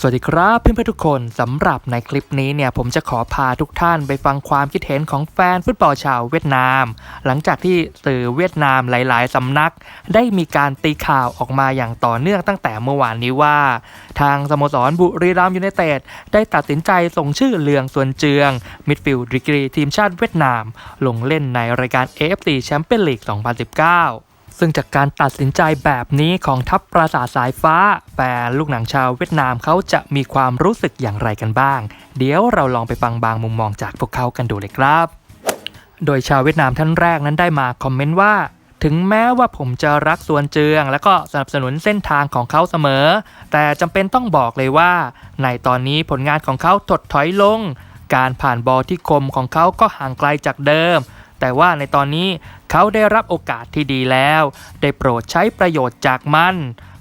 สวัสดีครับเพื่อนๆทุกคนสำหรับในคลิปนี้เนี่ยผมจะขอพาทุกท่านไปฟังความคิดเห็นของแฟนฟุตบอลชาวเวียดนาม หลังจากที่สื่อเวียดนามหลาย ๆสำนัก ได้มีการตีข่าวออกมาอย่างต่อเนื่องตั้งแต่เมื่อวานนี้ว่า ทางสโมสรบุรีรัมยูไนเต็ดได้ตัดสินใจส่งชื่อเลืองส่วนเจืองมิดฟิลด์ดีกรีทีมชาติเวียดนาม ลงเล่นในรายการ AFC แชมเปี้ยนลีก 2019 ซึ่งจากการตัดสินใจแบบนี้ของทัพปราสาทสายฟ้าแฟนลูกหนังชาวเวียดนามเขาจะมีความรู้สึกอย่างไรกันบ้าง เดี๋ยวเราลองไปฟังบางมุมมองจากพวกเขากันดูเลยครับ โดยชาวเวียดนามท่านแรกนั้นได้มาคอมเมนต์ว่าถึงแม้ว่าผมจะรักส่วนเจือง และก็สนับสนุนเส้นทางของเขาเสมอ แต่จำเป็นต้องบอกเลยว่า ในตอนนี้ผลงานของเขาถดถอยลง การผ่านบอลที่คมของเขาก็ห่างไกลจากเดิม แต่ว่าในตอนนี้เขาได้รับโอกาสที่ดีแล้ว ได้โปรดใช้ประโยชน์จากมัน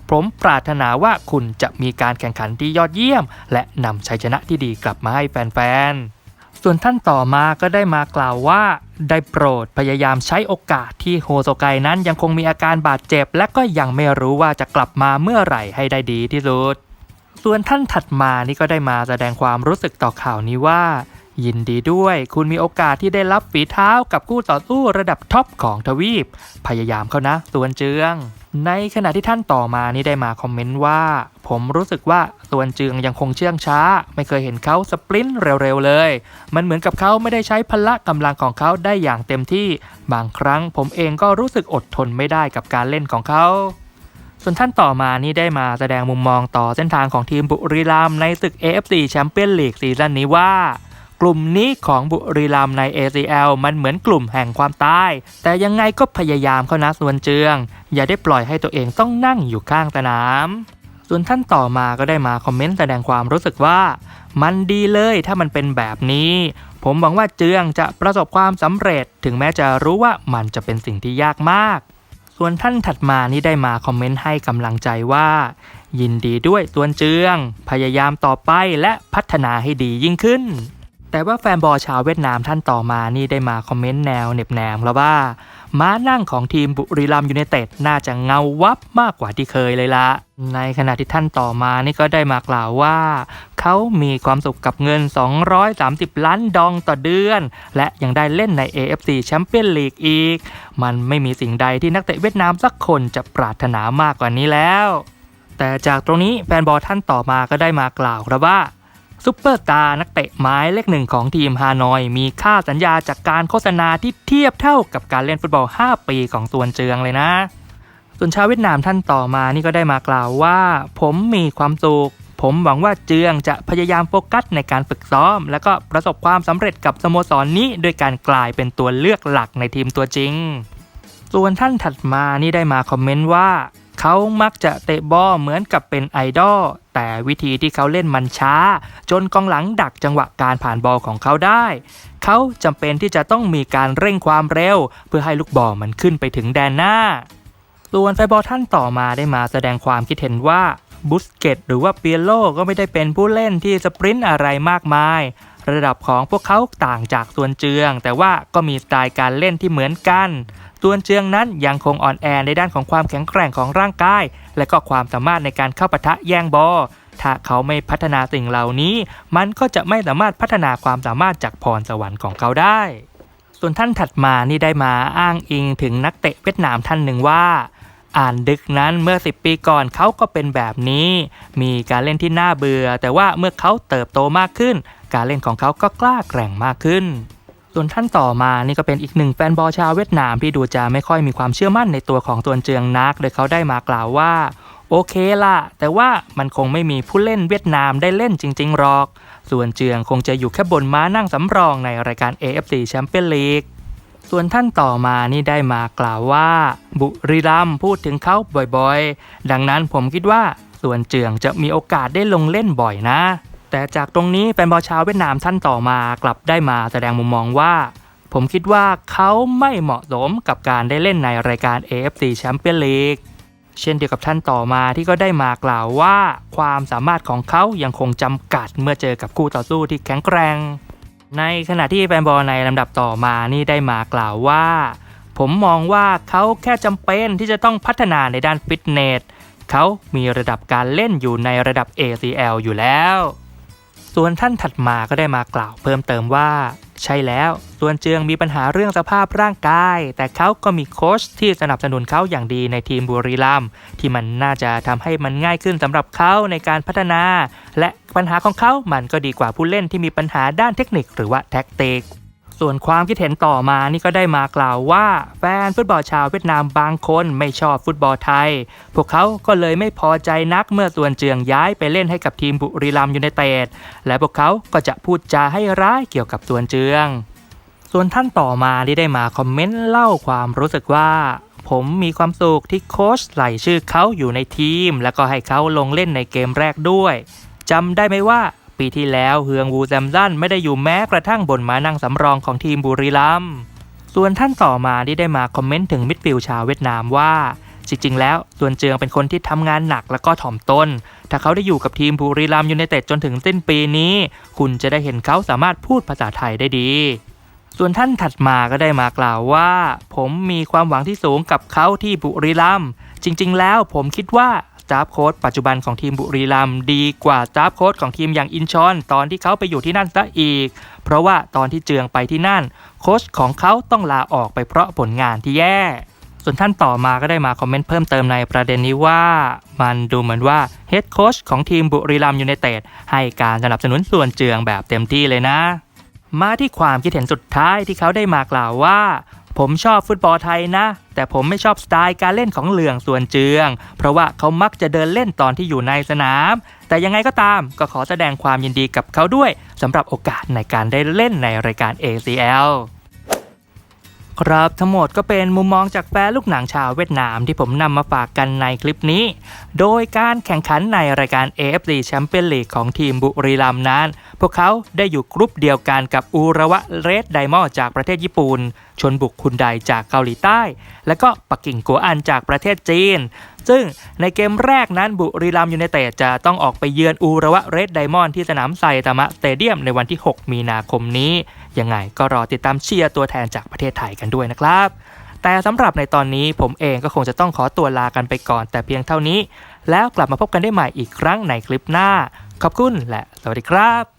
ผมปรารถนาว่าคุณจะมีการแข่งขันที่ยอดเยี่ยม และนำชัยชนะที่ดีกลับมาให้แฟนๆ ส่วนท่านต่อมาก็ได้มากล่าวว่า ได้โปรดพยายามใช้โอกาสที่โฮโซไกนั้นยังคงมีอาการบาดเจ็บ และก็ยังไม่รู้ว่าจะกลับมาเมื่อไหร่ให้ได้ดีที่สุด ส่วนท่านถัดมานี่ก็ได้มาแสดงความรู้สึกต่อข่าวนี้ว่า ยินดีด้วย คุณมีโอกาสที่ได้รับฝีเท้ากับคู่ต่อสู้ระดับท็อปของทวีป พยายามเขานะส่วนเจือง ในขณะที่ท่านต่อมานี่ได้มาคอมเมนต์ว่า ผมรู้สึกว่าส่วนเจืองยังคงเชื่องช้า ไม่เคยเห็นเขาสปรินต์เร็วๆเลย มันเหมือนกับเขาไม่ได้ใช้พละกำลังของเขาได้อย่างเต็มที่ บางครั้งผมเองก็รู้สึกอดทนไม่ได้กับการเล่นของเขาส่วนท่านต่อมานี่ได้มาแสดงมุมมองต่อเส้นทางของทีมบุรีรัมย์ในศึก AFC แชมเปี้ยนลีกซีซั่นนี้ว่า กลุ่มนี้ของบุรีรัมใน ACL มันเหมือนกลุ่มแห่งความตาย แต่ยังไงก็พยายามเข้านะส่วนเจือง อย่าได้ปล่อยให้ตัวเองต้องนั่งอยู่ข้างสนาม ส่วนท่านต่อมาก็ได้มาคอมเมนต์แสดงความรู้สึกว่า มันดีเลยถ้ามันเป็นแบบนี้ ผมหวังว่าเจืองจะประสบความสำเร็จ ถึงแม้จะรู้ว่ามันจะเป็นสิ่งที่ยากมาก ส่วนท่านถัดมานี่ได้มาคอมเมนต์ให้กำลังใจว่ายินดีด้วยตัวนเจือง พยายามต่อไปและพัฒนาให้ดียิ่งขึ้น แต่ว่าแฟนบอลชาวเวียดนามท่านต่อมานี่ได้มาคอมเมนต์แนวเหน็บแนมแล้วว่า ม้านั่งของทีมบุรีรัมย์ยูไนเต็ดน่าจะเงาวับมากกว่าที่เคยเลยละ ในขณะที่ท่านต่อมานี่ก็ได้มากล่าวว่า เขามีความสุขกับเงิน 230 ล้านดองต่อเดือน และยังได้เล่นใน AFC แชมเปี้ยนลีกอีก มันไม่มีสิ่งใดที่นักเตะเวียดนามสักคนจะปรารถนามากกว่านี้แล้ว แต่จากตรงนี้แฟนบอลท่านต่อมาก็ได้มากล่าวครับว่า ซุปเปอร์สตาร์นักเตะไม้เลขหนึ่งของทีมฮานอย มีค่าสัญญาจากการโฆษณาที่เทียบเท่ากับการเล่นฟุตบอล 5 ปีของส่วนเจืองเลยนะ ส่วนชาวเวียดนามท่านต่อมานี่ก็ได้มากล่าวว่า ผมมีความสุขผมหวังว่าเจืองจะพยายามโฟกัสในการฝึกซ้อม และก็ประสบความสำเร็จกับสโมสรนนี้โดยการกลายเป็นตัวเลือกหลักในทีมตัวจริง ส่วนท่านถัดมานี่ได้มาคอมเมนต์ว่า เขามักจะเตะบอลเหมือนกับเป็นไอดอล แต่วิธีที่เขาเล่นมันช้า จนกองหลังดักจังหวะการผ่านบอลของเขาได้ เขาจำเป็นที่จะต้องมีการเร่งความเร็ว เพื่อให้ลูกบอลมันขึ้นไปถึงแดนหน้า ส่วนแฟบอลท่านต่อมาได้มาแสดงความคิดเห็นว่าบุสเกตหรือว่าเปียโลก็ไม่ได้เป็นผู้เล่นที่สปรินต์อะไรมากมาย ระดับของพวกเขาต่างจากส่วนเจือง แต่ว่าก็มีสไตล์การเล่นที่เหมือนกันส่วนเจืองนั้นยังคงอ่อนแอในด้านของความแข็งแกร่งของร่างกาย และก็ความสามารถในการเข้าปะทะแย่งบอลถ้าเขาไม่พัฒนาสิ่งเหล่านี้ มันก็จะไม่สามารถพัฒนาความสามารถจากพรสวรรค์ของเขาได้ ส่วนท่านถัดมานี่ได้มาอ้างอิงถึงนักเตะเวียดนามท่านหนึ่งว่า อ่านดึกนั้นเมื่อ 10 ปีก่อนเขาก็เป็นแบบนี้ มีการเล่นที่น่าเบื่อ แต่ว่าเมื่อเขาเติบโตมากขึ้น การเล่นของเขาก็กล้าแกร่งมากขึ้น ส่วนท่านต่อมานี่ก็เป็นอีกหนึ่งแฟนบอลชาวเวียดนามที่ดูจะไม่ค่อยมีความเชื่อมั่นในตัวของตัวเจืองนัก โดยเขาได้มากล่าวว่า โอเคล่ะ แต่ว่ามันคงไม่มีผู้เล่นเวียดนามได้เล่นจริง ๆ หรอก ส่วนเจืองคงจะอยู่แค่บนม้านั่งสำรองในรายการ AFC แชมเปี้ยนลีกส่วนท่านต่อมานี่ได้มากล่าวว่า บุรีรัมพูดถึงเขาบ่อยๆ ดังนั้นผมคิดว่าส่วนเจืองจะมีโอกาสได้ลงเล่นบ่อยนะ แต่จากตรงนี้แฟนบอลชาวเวียดนามท่านต่อมากลับได้มาแสดงมุมมองว่า ผมคิดว่าเขาไม่เหมาะสมกับการได้เล่นในรายการ AFC แชมเปี้ยนลีกเช่นเดียวกับท่านต่อมาที่ก็ได้มากล่าวว่า ความสามารถของเขายังคงจำกัดเมื่อเจอกับคู่ต่อสู้ที่แข็งแกร่ง ในขณะที่แฟนบอลในลำดับต่อมานี่ได้มากล่าวว่า ผมมองว่าเขาแค่จำเป็นที่จะต้องพัฒนาในด้านฟิตเนสเขามีระดับการเล่นอยู่ในระดับ ACL อยู่แล้ว ส่วนท่านถัดมาก็ได้มากล่าวเพิ่มเติมว่า ใช่แล้วส่วนเจืองมีปัญหาเรื่องสภาพร่างกาย แต่เขาก็มีโค้ชที่สนับสนุนเขาอย่างดีในทีมบุรีรัมย์ที่มันน่าจะทำให้มันง่ายขึ้นสำหรับเขาในการพัฒนา และปัญหาของเขามันก็ดีกว่าผู้เล่นที่มีปัญหาด้านเทคนิคหรือว่าแท็กติก ส่วนความคิดเห็นต่อมานี่ก็ได้มากล่าวว่า แฟนฟุตบอลชาวเวียดนามบางคนไม่ชอบฟุตบอลไทย พวกเขาก็เลยไม่พอใจนักเมื่อส่วนเจืองย้ายไปเล่นให้กับทีมบุรีรัมย์ยูไนเต็ดและพวกเขาก็จะพูดจาให้ร้ายเกี่ยวกับส่วนเจือง ส่วนท่านต่อมาที่ได้มาคอมเมนต์เล่าความรู้สึกว่าผมมีความสุขที่โค้ชใส่ชื่อเขาอยู่ในทีม แล้วก็ให้เขาลงเล่นในเกมแรกด้วยจำได้ไหมว่า ปีที่แล้วเฮืองวูแซมซันไม่ได้อยู่แม้กระทั่งบนม้านั่งสำรองของทีมบุรีรัมย์ส่วนท่านต่อมาที่ได้มาคอมเมนต์ถึงมิดฟิลชาวเวียดนามว่า จริงๆ แล้วส่วนเจืองเป็นคนที่ทำงานหนักแล้วก็ถ่อมตนถ้าเขาได้อยู่กับทีมบุรีรัมย์ยูไนเต็ดจนถึงสิ้นปีนี้ คุณจะได้เห็นเขาสามารถพูดภาษาไทยได้ดีส่วนท่านถัดมาก็ได้มากล่าวว่า ผมมีความหวังที่สูงกับเขาที่บุรีรัมย์จริง ๆ แล้วผมคิดว่า สตาฟโค้ชปัจจุบันของทีมบุรีรัมย์ดีกว่าสตาฟโค้ชของทีมอย่างอินชอน ตอนที่เขาไปอยู่ที่นั่นซะอีก เพราะว่าตอนที่เจืองไปที่นั่น โค้ชของเขาต้องลาออกไปเพราะผลงานที่แย่ส่วนท่านต่อมาก็ได้มาคอมเมนต์เพิ่มเติมในประเด็นนี้ว่า มันดูเหมือนว่าเฮดโค้ชของทีมบุรีรัมยูไนเต็ดให้การสนับสนุนส่วนเจืองแบบเต็มที่เลยนะ มาที่ความคิดเห็นสุดท้ายที่เขาได้มากล่าวว่า ผมชอบฟุตบอลไทยนะ แต่ผมไม่ชอบสไตล์การเล่นของเหลืองส่วนเจือง เพราะว่าเขามักจะเดินเล่นตอนที่อยู่ในสนาม แต่ยังไงก็ตามก็ขอแสดงความยินดีกับเขาด้วยสำหรับโอกาสในการได้เล่นในรายการ ACL ครับทั้งหมดก็เป็นมุมมองจากแฟนลูกหนังชาวเวียดนามที่ผมนำมาฝากกันในคลิปนี้ โดยการแข่งขันในรายการ AFC Champions League ของทีมบุรีรัมย์นั้น พวกเขาได้อยู่กรุ๊ปเดียวกันกับอูระวะเรดไดมอจากประเทศญี่ปุ่น ชนบุกคุนไดจากเกาหลีใต้ และก็ปักกิ่งกัวอันจากประเทศจีน ซึ่งในเกมแรกนั้นบุรีรัมย์ยูไนเต็ดจะต้องออกไปเยือนอูระวะเรดไดมอนด์ที่สนามไซตามะสเตเดียมในวันที่ 6 มีนาคมนี้ ยังไงก็รอติดตามเชียร์ตัวแทนจากประเทศไทยกันด้วยนะครับ แต่สำหรับในตอนนี้ผมเองก็คงจะต้องขอตัวลากันไปก่อนแต่เพียงเท่านี้ แล้วกลับมาพบกันได้ใหม่อีกครั้งในคลิปหน้า ขอบคุณและสวัสดีครับ